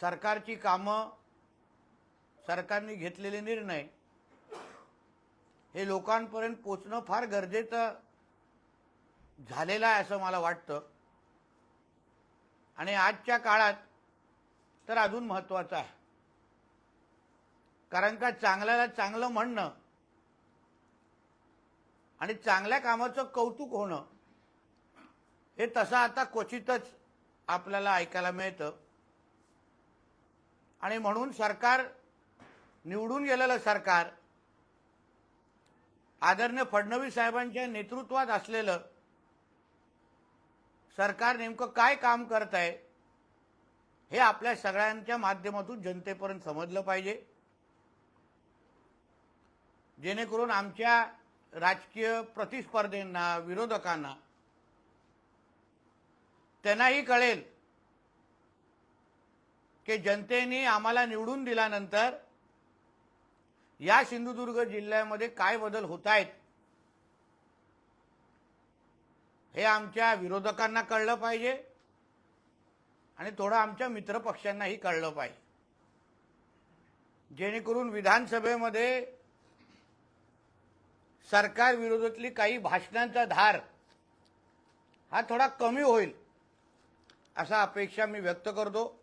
सरकारची कामं सरकारने घेतलेले निर्णय हे लोकांपर्यंत पोचणं फार गरजेचं झालेलं आहे असं मला वाटतं. आणि आजच्या काळात तर अजून महत्त्वाचं आहे. कारण का चांगल्याला चांगलं म्हणणं आणि चांगल्या कामाचं कौतुक होणं हे तसं आता क्वचितच आपल्याला ऐकायला मिळतं. आणि म्हणून सरकार निवडून गेलेलं सरकार आदरणीय फडणवीस साहेबांच्या नेतृत्वात असलेलं सरकार नेमकं काय काम करत आहे हे आपल्या सगळ्यांच्या माध्यमातून जनतेपर्यंत समजलं पाहिजे. जेणेकरून आमच्या राजकीय प्रतिस्पर्धींना विरोधकांना त्यांनाही कळेल की जनतेने आम्हाला निवडून दिल्यानंतर या सिंधुदुर्ग जिल्ह्यामध्ये काय बदल होत आहेत हे आमच्या विरोधकांना कळलं पाहिजे आणि थोडं आमच्या मित्रपक्षांनाही कळलं पाहिजे. जेणेकरून विधानसभेमध्ये सरकार विरोधातली काही भाषणांचा धार हा थोडा कमी होईल असा अपेक्षा मी व्यक्त करतो.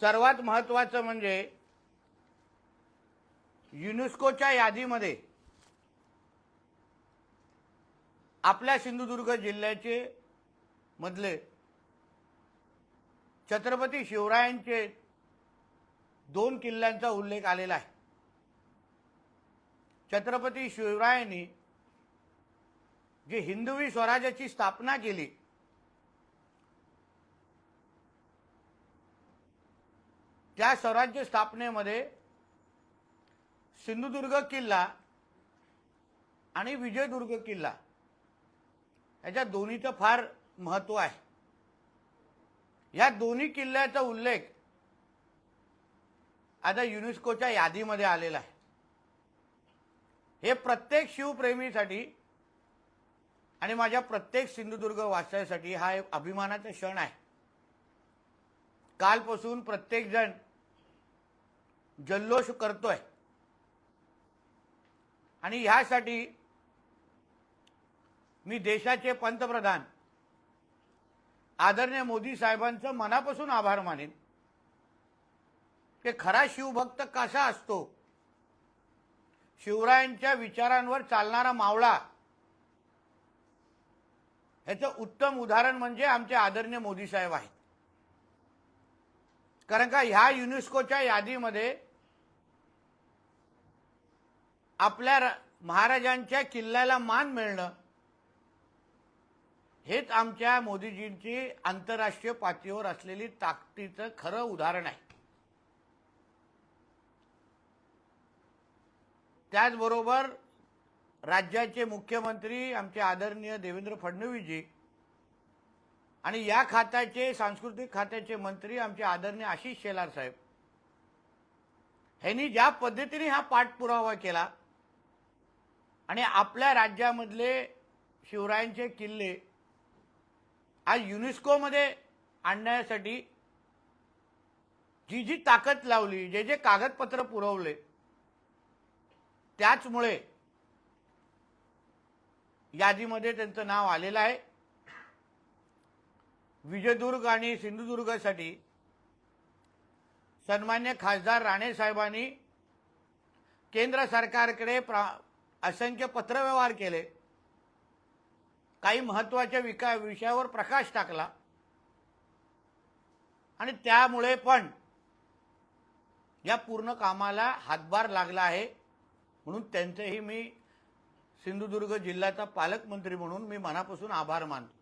सर्वात महत्वाचं म्हणजे युनेस्कोच्या यादीमध्ये आपल्या सिंधुदुर्ग जिल्ह्याचे मधले छत्रपती शिवरायांचे दोन किल्ल्यांचा उल्लेख आलेला आहे. छत्रपती शिवरायांनी जी हिंदवी स्वराज्याची स्थापना केली त्या स्वराज्य स्थापनेमध्ये सिंधुदुर्ग किल्ला आणि विजयदुर्ग किल्ला याच्या दोन्हीचं फार महत्त्व आहे. या दोन्ही किल्ल्याचा उल्लेख आता युनेस्कोच्या यादीमध्ये आलेला आहे. हे प्रत्येक शिवप्रेमीसाठी आणि माझ्या प्रत्येक सिंधुदुर्ग वासियासाठी हा एक अभिमानाचा क्षण आहे. कालपासून प्रत्येकजण जल्लोष करतोय. आणि ह्यासाठी मी देशाचे पंतप्रधान आदरणीय मोदी साहेबांचं मनापासून आभार मानेन. की खरा शिवभक्त कसा असतो? शिवरायांच्या विचारांवर चालणारा मावळा. ह्याचं उत्तम उदाहरण म्हणजे आमचे आदरणीय मोदी साहेब आहेत. कारण का ह्या युनेस्कोच्या यादीमध्ये आपल्या महाराजांच्या किल्ल्याला मान मिळणं हेच आमच्या मोदीजींची आंतरराष्ट्रीय पातळीवर असलेली ताकदीचं खरं उदाहरण आहे. त्याचबरोबर राज्याचे मुख्यमंत्री आमचे आदरणीय देवेंद्र फडणवीसजी आणि या खात्याचे सांस्कृतिक खात्याचे मंत्री आमचे आदरणीय आशिष शेलार साहेब ह्यांनी ज्या पद्धतीने हा पाठपुरावा केला आणि आपल्या राज्यामधले शिवरायांचे किल्ले आज युनेस्कोमध्ये आणण्यासाठी जी जी ताकद लावली जे जे कागदपत्र पुरवले त्याचमुळे यादीमध्ये त्यांचं नाव आलेलं आहे. विजयदुर्ग आणि सिंधुदुर्गसाठी सन्मान्य खासदार राणे साहेबांनी केंद्र सरकारकडे प्रा असंख्य पत्रव्यवहार केले. काही महत्त्वाच्या विका विषयावर प्रकाश टाकला. आणि त्यामुळे पण या पूर्ण कामाला हातभार लागला आहे. म्हणून त्यांचेही मी सिंधुदुर्ग जिल्ह्याचा पालकमंत्री म्हणून मी मनापासून आभार मानतो.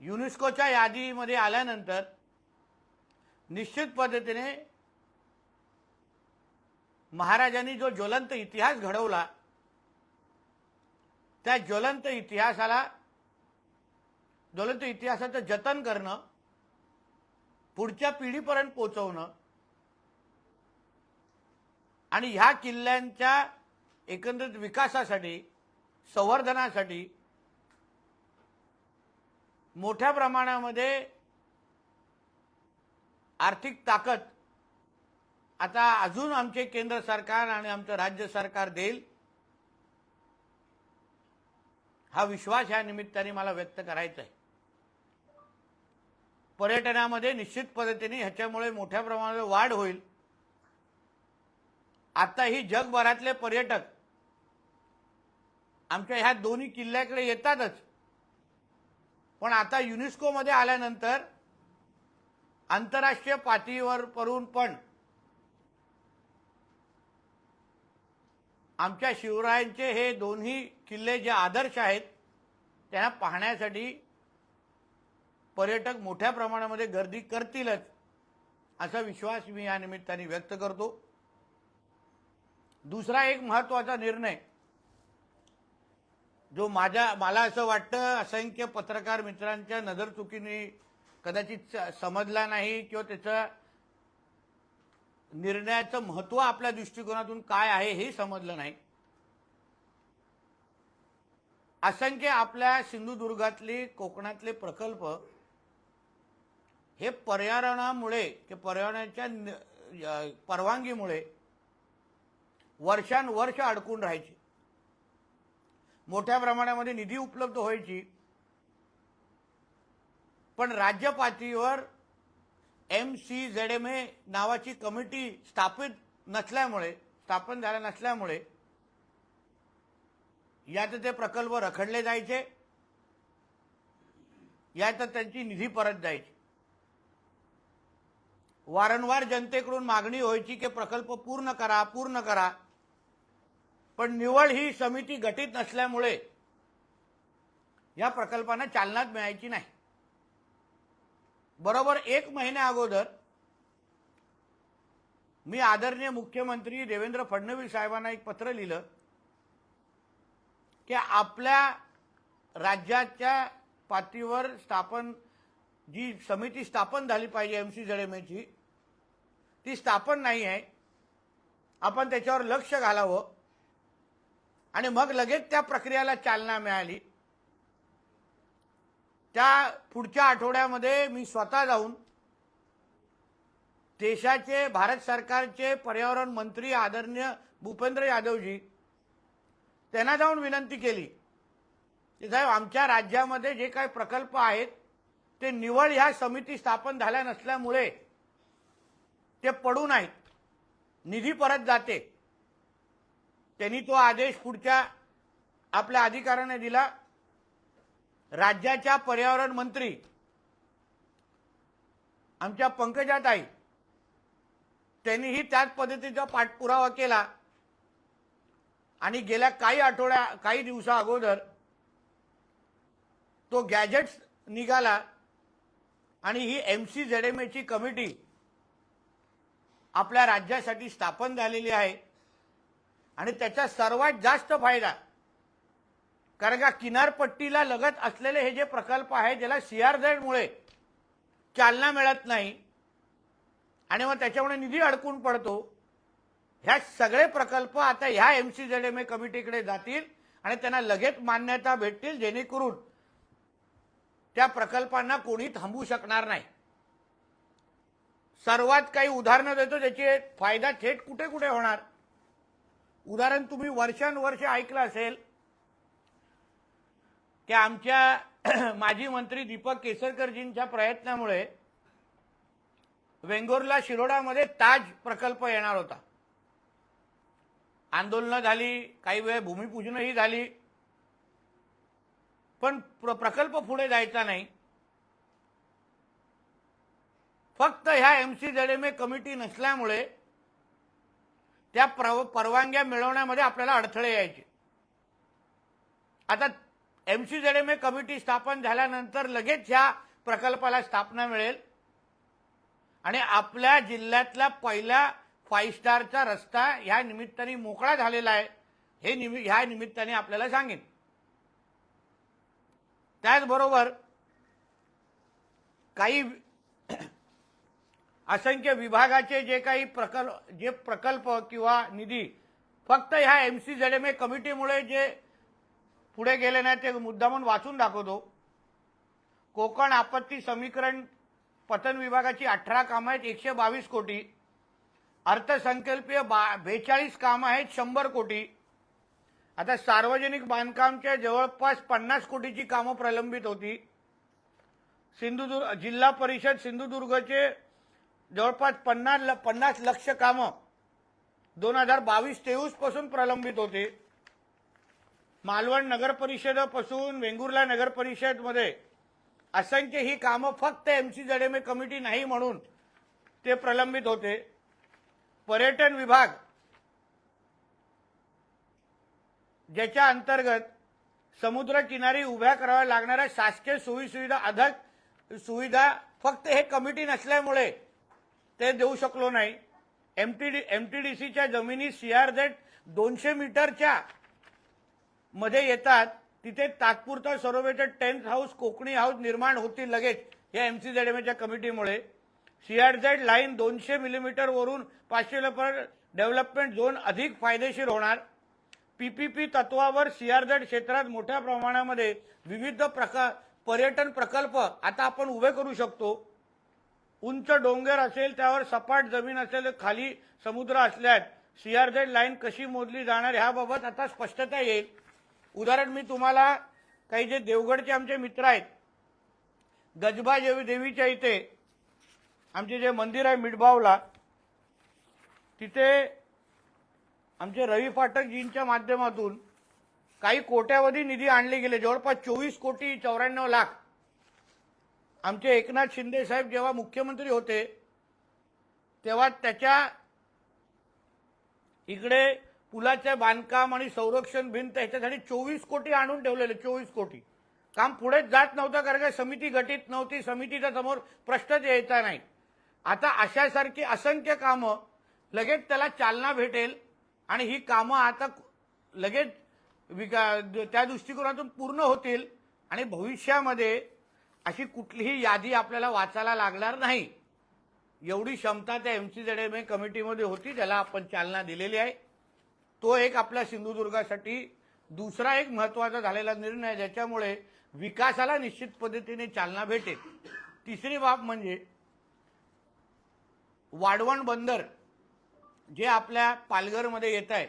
युनेस्कोच्या यादीमध्ये आल्यानंतर निश्चित पद्धतीने महाराजांनी जो ज्वलंत इतिहास घडवला त्या ज्वलंत इतिहासाला ज्वलंत इतिहासाचं जतन करणं पुढच्या पिढीपर्यंत पोहोचवणं आणि ह्या किल्ल्यांच्या एकंदरीत विकासासाठी संवर्धनासाठी मोठ्या प्रमाणामध्ये आर्थिक ताकद आता अजून आमचे केंद्र सरकार आणि आमचं राज्य सरकार देईल हा विश्वास या निमित्ताने मला व्यक्त करायचा आहे पर्यटनामध्ये निश्चित पद्धतीने ह्याच्यामुळे मोठ्या प्रमाणात वाढ होईल. आता ही जगभरातले पर्यटक आमच्या ह्या दोन्ही किल्ल्याकडे येतातच. पण आता युनेस्कोमध्ये आल्यानंतर आंतरराष्ट्रीय पातळीवर करून पण आमच्या शिवरायांचे हे दोन्ही किल्ले जे आदर्श आहेत त्यांना पाहण्यासाठी पर्यटक मोठ्या प्रमाणामध्ये गर्दी करतीलच असा विश्वास मी या निमित्ताने व्यक्त करतो. दुसरा एक महत्त्वाचा निर्णय जो माझ्या मला असं वाटतं असंख्य पत्रकार मित्रांच्या नजर चुकीने कदाचित स- समजला नाही किंवा त्याचा निर्णयाचं महत्त्व आपल्या दृष्टिकोनातून काय आहे हे समजलं नाही. असंख्य आपल्या सिंधुदुर्गातले कोकणातले प्रकल्प हे पर्यावरणामुळे ते पर्यावरणाच्या परवानगीमुळे वर्षानुवर्ष अडकून राहायचे. मोठ्या प्रमाणामध्ये निधी उपलब्ध व्हायची. पण राज्य पातळीवर M C Z M A नावाची कमिटी स्थापित नसल्यामुळे स्थापन झाल्या नसल्यामुळे यात ते प्रकल्प रखडले जायचे. यात त्यांची निधी परत जायची. वारंवार जनतेकडून मागणी व्हायची की प्रकल्प पूर्ण करा पूर्ण करा. पण निवड ही समिती गठीत नसल्यामुळे या प्रकल्पांना चालनाच मिळायची नाही. बरोबर एक महिन्या अगोदर मी आदरणीय मुख्यमंत्री देवेंद्र फडणवीस साहेबांना एक पत्र लिहिलं की आपल्या राज्याच्या पातळीवर स्थापन जी समिती स्थापन झाली पाहिजे एम सी जडेमेची ती स्थापन नाही आहे. आपण त्याच्यावर लक्ष घालावं. आणि मग लगेच त्या प्रक्रियाला चालना मिळाली. त्या पुढच्या आठवड्यामध्ये मी स्वतः जाऊन देशाचे भारत सरकारचे पर्यावरण मंत्री आदरणीय भूपेंद्र यादवजी त्यांना जाऊन विनंती केली की साहेब आमच्या राज्यामध्ये जे काही प्रकल्प आहेत ते निवड ह्या समिती स्थापन झाल्या नसल्यामुळे ते पडून आहेत निधी परत जाते. त्यांनी तो आदेश पुढच्या आपल्या अधिकाऱ्याने दिला. राज्याच्या पर्यावरण मंत्री आमच्या पंकजाताई त्यांनीही त्याच पद्धतीचा पाठपुरावा केला. आणि गेल्या काही आठवड्या काही दिवसा अगोदर तो गॅजेट्स निघाला आणि ही एम सी झेड एम एची कमिटी आपल्या राज्यासाठी स्थापन झालेली आहे. आणि त्याचा सर्वात जास्त फायदा कारण का किनारपट्टीला लगत असलेले हे जे प्रकल्प आहेत ज्याला सीआरझेडमुळे चालना मिळत नाही आणि मग त्याच्यामुळे निधी अडकून पडतो ह्या सगळे प्रकल्प आता ह्या M C Z M A कमिटीकडे जातील आणि त्यांना लगेच मान्यता भेटतील जेणेकरून त्या प्रकल्पांना कोणी थांबवू शकणार नाही. सर्वात काही उदाहरणं देतो त्याचे फायदा थेट कुठे कुठे होणार? उदाहरण तुम्ही वर्षानुवर्ष ऐकलं असेल की आमच्या माजी मंत्री दीपक केसरकरजींच्या प्रयत्नामुळे वेंगुर्ला शिरोडामध्ये ताज प्रकल्प येणार होता. आंदोलनं झाली काही वेळ भूमिपूजनही झाली. पण प्र- प्रकल्प पुढे जायचा नाही. फक्त ह्या M C Z M A committee नसल्यामुळे त्या प्रव- परवानग्या मिळवण्यामध्ये आपल्याला अडथळे यायचे. आता एम सी ए कमिटी स्थापन झाल्यानंतर लगेच ह्या प्रकल्पाला स्थापना मिळेल. आणि आपल्या जिल्ह्यातला पहिला फाईव्ह स्टारचा रस्ता ह्या निमित्ताने मोकळा झालेला आहे. हे निमि ह्या निमित्ताने आपल्याला सांगेन. त्याचबरोबर काही असंख्य विभागाचे जे काही प्रकल्प जे प्रकल्प किंवा निधी फक्त ह्या M C Z M A कमिटीमुळे जे पुढे गेले नाही ते मुद्दा म्हणून वाचून दाखवतो. कोकण आपत्ती समीकरण पतन विभागाची अठरा कामं आहेत एकशे बावीस कोटी. अर्थसंकल्पीय बा बेचाळीस कामं आहेत शंभर कोटी. आता सार्वजनिक बांधकामच्या जवळपास पन्नास कोटीची कामं प्रलंबित होती. सिंधुदुर्ग जिल्हा परिषद सिंधुदुर्गचे जवळपास पन्नास ल- पन्नास लक्ष कामं दोन हजार बावीस तेवीसपासून प्रलंबित होते. मालवण नगर परिषदेपासून वेंगुर्ला नगर परिषदमध्ये असंख्य ही कामं फक्त एम सी जडेमे कमिटी नाही म्हणून ते प्रलंबित होते. पर्यटन विभाग ज्याच्या अंतर्गत समुद्र किनारी उभ्या कराव्या लागणाऱ्या शासकीय सोयी सुविधा अधिक सुविधा फक्त हे कमिटी नसल्यामुळे ते देऊ शकलो नाही. एमटीडी एमटीडीसीच्या जमिनी सीआरझेड दोनशे मीटरच्या मध्ये येतात तिथे तात्पुरता सरोवेटेड टेन्थ हाऊस कोकणी हाऊस निर्माण होतील लगेच या एम सी झेड एम एच्या कमिटीमुळे. सीआरझेड लाईन दोनशे मिलीमीटरवरून पाचशे पाचशे डेव्हलपमेंट झोन अधिक फायदेशीर होणार. पीपीपी तत्वावर सीआरझेड क्षेत्रात मोठ्या प्रमाणामध्ये विविध प्रकार पर्यटन प्रकल्प आता आपण उभे करू शकतो. उंच डोंगर असेल त्यावर सपाट जमीन असेल खाली समुद्र असल्यास सीआरझेड लाईन कशी मोजली जाणार ह्याबाबत आता स्पष्टता येईल. उदाहरण मी तुम्हाला काही जे देवगडचे आमचे मित्र आहेत गजबा देवी देवीच्या इथे आमचे जे मंदिर आहे मिडबावला तिथे आमचे रवी फाटकजींच्या माध्यमातून काही कोट्यावधी निधी आणले गेले. जवळपास चोवीस कोटी चौऱ्याण्णव लाख. आमचे एकनाथ शिंदे साहेब जेव्हा मुख्यमंत्री होते तेव्हा त्याच्या इकडे पुलाच्या बांधकाम आणि संरक्षण भिंत ह्याच्यासाठी चोवीस कोटी आणून ठेवलेले चोवीस कोटी. काम पुढेच जात नव्हतं कारण काय समिती गठीत नव्हती समितीच्या समोर प्रश्नच यायचा नाही. आता अशासारखी असंख्य कामं लगेच त्याला चालना भेटेल आणि ही कामं आता लगेच विका त्या दृष्टिकोनातून पूर्ण होतील आणि भविष्यामध्ये अशी कुठलीही यादी आपल्याला वाचायला लागणार नाही. एवढी क्षमता त्या एम सी झेड कमिटीमध्ये होती ज्याला आपण चालना दिलेली आहे. तो एक आपल्या सिंधुदुर्गासाठी दुसरा एक महत्त्वाचा झालेला निर्णय आहे ज्याच्यामुळे विकासाला निश्चित पद्धतीने चालना भेटेल. तिसरी बाब म्हणजे वाढवण बंदर जे आपल्या पालघरमध्ये येत आहे.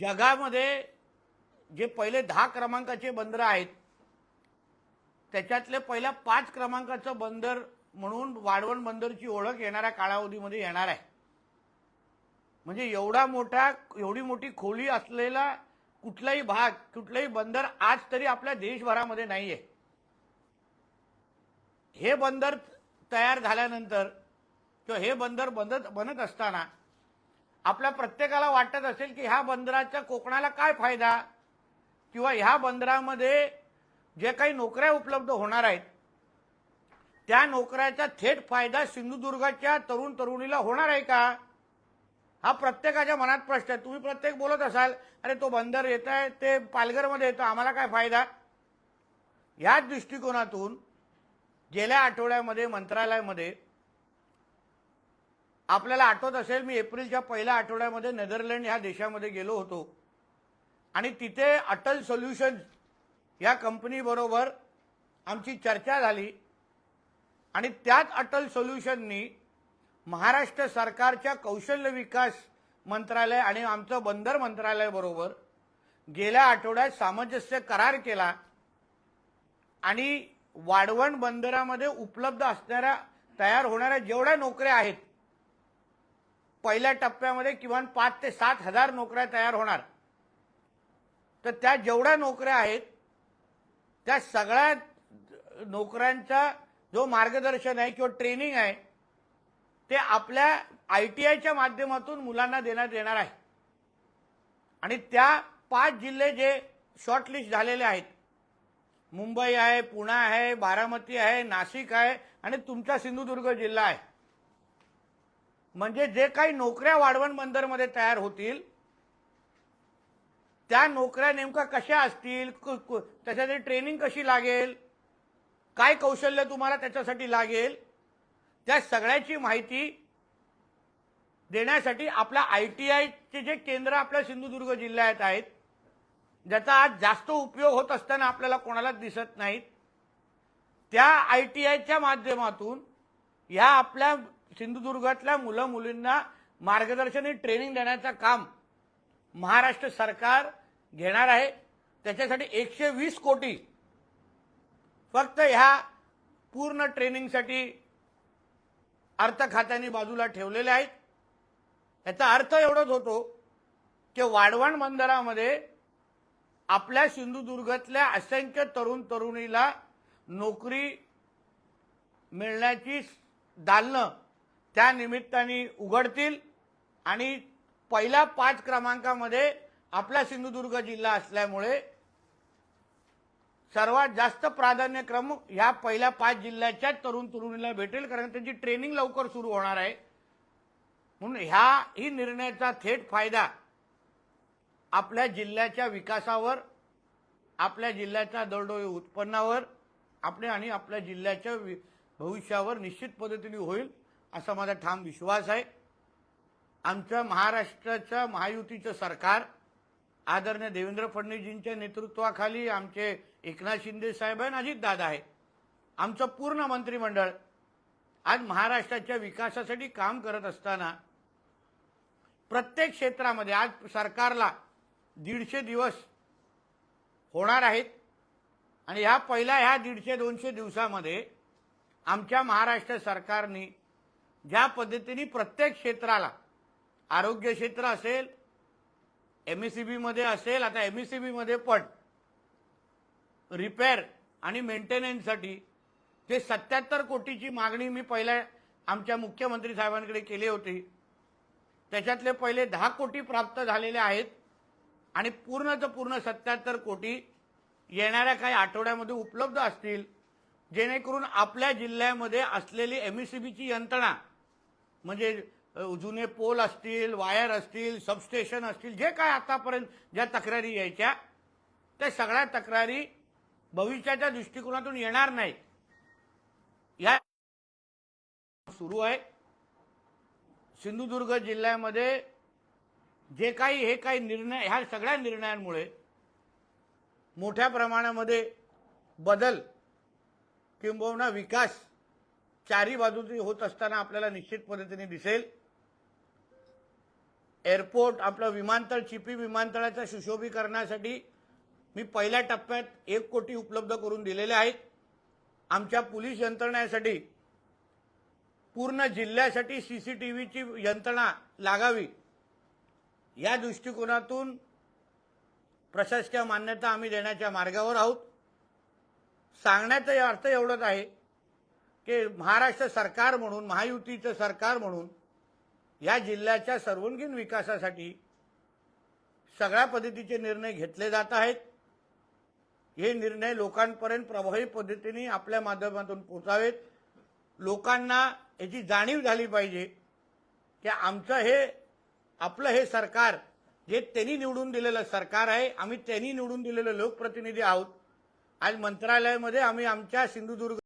जगामध्ये जे पहिले दहा क्रमांकाचे बंदर आहेत त्याच्यातले पहिल्या पाच क्रमांकाचं बंदर म्हणून वाढवण बंदरची ओळख येणाऱ्या कालावधीमध्ये येणार आहे. म्हणजे एवढा मोठा एवढी मोठी खोली असलेला कुठलाही भाग कुठलंही बंदर आज तरी आपल्या देशभरामध्ये नाही आहे हे बंदर तयार झाल्यानंतर किंवा हे बंदर बनत बनत असताना आपल्या प्रत्येकाला वाटत असेल की ह्या बंदराचा कोकणाला काय फायदा? किंवा ह्या बंदरामध्ये जे काही नोकऱ्या उपलब्ध होणार आहेत त्या नोकऱ्याचा थेट फायदा सिंधुदुर्गाच्या तरुण तरुणीला होणार आहे का? हा प्रत्येकाच्या मनात प्रश्न आहे. तुम्ही प्रत्येक बोलत असाल अरे तो बंदर येत आहे ते पालघरमध्ये येतो आम्हाला काय फायदा? याच दृष्टिकोनातून गेल्या आठवड्यामध्ये मंत्रालयामध्ये आपल्याला आठवत असेल मी एप्रिलच्या पहिल्या आठवड्यामध्ये नेदरलँड ह्या देशामध्ये गेलो होतो. आणि तिथे अटल सोल्युशन या कंपनीबरोबर आमची चर्चा झाली. आणि त्याच अटल सोल्युशननी महाराष्ट्र सरकारच्या कौशल्य विकास मंत्रालय आणि आमचं बंदर मंत्रालयाबरोबर गेल्या आठवड्यात सामंजस्य करार केला आणि वाढवण बंदरामध्ये उपलब्ध असणाऱ्या तयार होणाऱ्या जेवढ्या नोकऱ्या आहेत पहिल्या टप्प्यामध्ये किमान पाच ते सात हजार नोकऱ्या तयार होणार. तर त्या जेवढ्या नोकऱ्या आहेत त्या सगळ्या नोकऱ्यांचा जो मार्गदर्शन आहे किंवा ट्रेनिंग आहे ते आपल्या आय टी आयच्या माध्यमातून मुलांना देण्यात येणार आहे. आणि त्या पाच जिल्हे जे शॉर्टलिस्ट झालेले आहेत मुंबई आहे पुणे आहे बारामती आहे नाशिक आहे आणि तुमचा सिंधुदुर्ग जिल्हा आहे. म्हणजे जे काही नोकऱ्या वाढवण बंदरमध्ये तयार होतील त्या नोकऱ्या नेमका कशा असतील त्याच्यासाठी ट्रेनिंग कशी लागेल काय कौशल्य तुम्हाला त्याच्यासाठी लागेल त्या सगळ्याची माहिती देण्यासाठी आपल्या आय टी आयचे जे केंद्र आपल्या सिंधुदुर्ग जिल्ह्यात आहेत ज्याचा आज जास्त उपयोग होत असताना आपल्याला कोणालाच दिसत नाहीत त्या आय टी आयच्या माध्यमातून ह्या आपल्या सिंधुदुर्गातल्या मुलं मुलींना मार्गदर्शन आणि ट्रेनिंग देण्याचं काम महाराष्ट्र सरकार घेणार आहे. त्याच्यासाठी एकशे वीस कोटी फक्त ह्या पूर्ण ट्रेनिंगसाठी अर्थ खात्याने बाजूला ठेवलेले आहेत. याचा अर्थ एवढंच होतो की वाढवण बंदरामध्ये आपल्या सिंधुदुर्गातल्या असंख्य तरुण तरुणीला नोकरी मिळण्याची दालनं त्या निमित्ताने उघडतील आणि पहिल्या पाच क्रमांकामध्ये आपला सिंधुदुर्ग जिल्हा असल्यामुळे सर्वात जास्त प्राधान्यक्रम ह्या पहिल्या पाच जिल्ह्याच्या तरुण तरुणीला भेटेल कारण त्यांची ट्रेनिंग लवकर सुरू होणार आहे. म्हणून ह्या ही निर्णयाचा थेट फायदा आपल्या जिल्ह्याच्या विकासावर आपल्या जिल्ह्याच्या दरडोई उत्पन्नावर आपल्या आणि आपल्या जिल्ह्याच्या वि- भविष्यावर निश्चित पद्धतीने होईल असा माझा ठाम विश्वास आहे. आमच्या महाराष्ट्राच्या महायुतीचं सरकार आदरणीय देवेंद्र फडणवीसजींच्या नेतृत्वाखाली आमचे एकनाथ शिंदे साहेब आणि अजित दादा आहे आमचं पूर्ण मंत्रिमंडळ आज महाराष्ट्राच्या विकासासाठी काम करत असताना प्रत्येक क्षेत्रामध्ये आज सरकारला दीडशे दिवस होणार आहेत. आणि ह्या पहिल्या ह्या दीडशे दोनशे दिवसामध्ये आमच्या महाराष्ट्र सरकारने ज्या पद्धतीने प्रत्येक क्षेत्राला आरोग्य क्षेत्र असेल सी बीमध्ये असेल आता एमएससीबी मध्ये पण रिपेअर आणि मेंटेनन्ससाठी ते सत्याहत्तर कोटीची मागणी मी पहिल्या आमच्या मुख्यमंत्री साहेबांकडे केली होती. त्याच्यातले पहिले दहा कोटी प्राप्त झालेले आहेत आणि पूर्णचं पूर्ण सत्याहत्तर कोटी येणाऱ्या काही आठवड्यामध्ये उपलब्ध असतील जेणेकरून आपल्या जिल्ह्यामध्ये असलेली एमईसीबीची यंत्रणा म्हणजे जुने पोल असतील वायर असतील सबस्टेशन असतील जे काय आतापर्यंत ज्या तक्रारी यायच्या त्या सगळ्या तक्रारी भविष्याच्या दृष्टिकोनातून येणार नाही. या सुरू आहे. सिंधुदुर्ग जिल्ह्यामध्ये जे काही हे काही निर्णय ह्या सगळ्या निर्णयांमुळे मोठ्या प्रमाणामध्ये बदल किंबहुना विकास चारी बाजूची होत असताना आपल्याला निश्चित पद्धतीने दिसेल. एअरपोर्ट आपलं विमानतळ चिपी विमानतळाच्या सुशोभीकरणासाठी मी पहिल्या टप्प्यात एक कोटी उपलब्ध करून दिलेले आहेत. आमच्या पोलीस यंत्रणेसाठी पूर्ण जिल्ह्यासाठी सी सी टी व्हीची यंत्रणा लागावी. या दृष्टिकोनातून प्रशासकीय मान्यता आम्ही देण्याच्या मार्गावर आहोत. सांगण्याचा अर्थ एवढंच आहे की महाराष्ट्र सरकार म्हणून महायुतीचं सरकार म्हणून या जिल्ह्याच्या सर्वांगीण विकासासाठी सगळ्या पद्धतीचे निर्णय घेतले जात आहेत. हे निर्णय लोकांपर्यंत प्रभावी पद्धतीने आपल्या माध्यमातून पोचावेत लोकांना याची जाणीव झाली पाहिजे की आमचं हे आपलं हे सरकार जे त्यांनी निवडून दिलेलं सरकार आहे आम्ही त्यांनी निवडून दिलेले लोकप्रतिनिधी आहोत. आज मंत्रालयामध्ये आम्ही आमच्या सिंधुदुर्ग